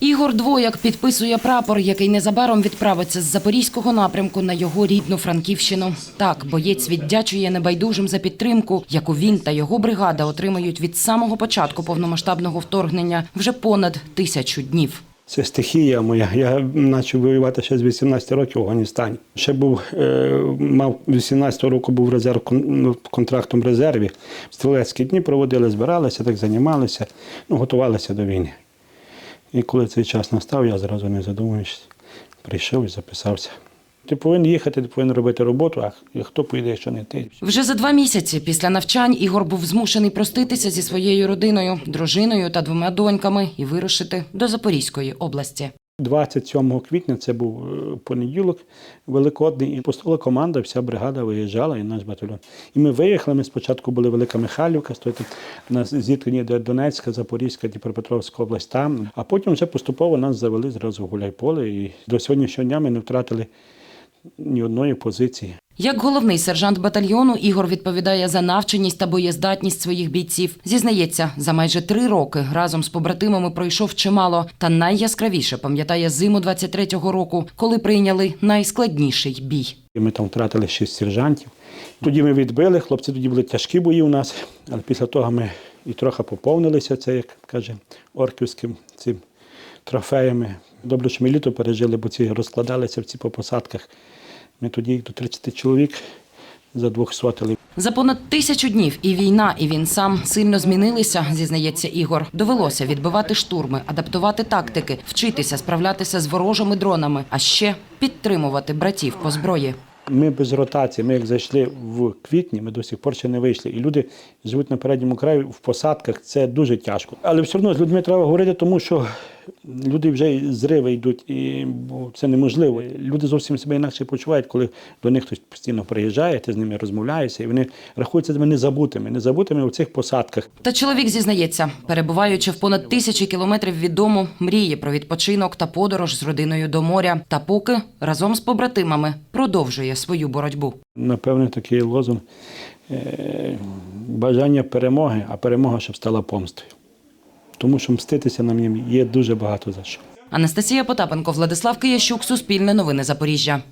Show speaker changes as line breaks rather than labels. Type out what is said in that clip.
Ігор Двояк підписує прапор, який незабаром відправиться з запорізького напрямку на його рідну Франківщину. Так, боєць віддячує небайдужим за підтримку, яку він та його бригада отримують від самого початку повномасштабного вторгнення вже понад тисячу днів.
Це стихія моя. Я почав воювати ще з 18 років в Афганістані. Ще був, е, мав 18 року був резерв ну, контрактом резерві. Стрілецькі дні проводили, збиралися, так займалися, ну, готувалися до війни. І коли цей час настав, я зразу не задумуючись, прийшов і записався. Ти повинен їхати, ти повинен робити роботу, а хто поїде, якщо не ти.
Вже за два місяці після навчань Ігор був змушений проститися зі своєю родиною, дружиною та двома доньками і вирушити до Запорізької області.
27 квітня це був е, понеділок великодний, і постала команда, вся бригада виїжджала і наш батальйон. І ми виїхали. Ми спочатку були Велика Михайлівка, стоїть на зіткненні до Донецька, Запорізька, Дніпропетровська область там. А потім вже поступово нас завели зразу в Гуляйполе. І до сьогоднішнього дня ми не втратили ні одної позиції.
Як головний сержант батальйону, Ігор відповідає за навченість та боєздатність своїх бійців. Зізнається, за майже три роки разом з побратимами пройшов чимало, та найяскравіше пам'ятає зиму 23-го року, коли прийняли найскладніший бій.
Ми там втратили шість сержантів. Тоді ми відбили, хлопці тоді були тяжкі бої у нас, але після того ми і трохи поповнилися, це, як каже, орківським цим трофеями. Добре, що ми літо пережили, бо ці розкладалися в ці по посадках. Ми тоді до 30 чоловік за двох сотили.
За понад тисячу днів і війна, і він сам сильно змінилися, зізнається Ігор. Довелося відбивати штурми, адаптувати тактики, вчитися справлятися з ворожими дронами, а ще підтримувати братів по зброї.
Ми без ротації, ми як зайшли в квітні, ми до сих пор ще не вийшли. І люди живуть на передньому краї в посадках, це дуже тяжко. Але все одно з людьми треба говорити, тому що люди вже зриви йдуть, і бо це неможливо. Люди зовсім себе інакше почувають, коли до них хтось постійно приїжджає, ти з ними розмовляєшся, і вони рахуються себе незабутими, незабутими в цих посадках.
Та чоловік зізнається, перебуваючи в понад тисячі кілометрів від дому, мріє про відпочинок та подорож з родиною до моря. Та поки разом з побратимами продовжує свою боротьбу.
Напевне, такий лозунг е, бажання перемоги, а перемога щоб стала помстою. Тому що мститися нам є дуже багато за що.
Анастасія Потапенко, Владислав Киящук, Суспільне новини Запоріжжя.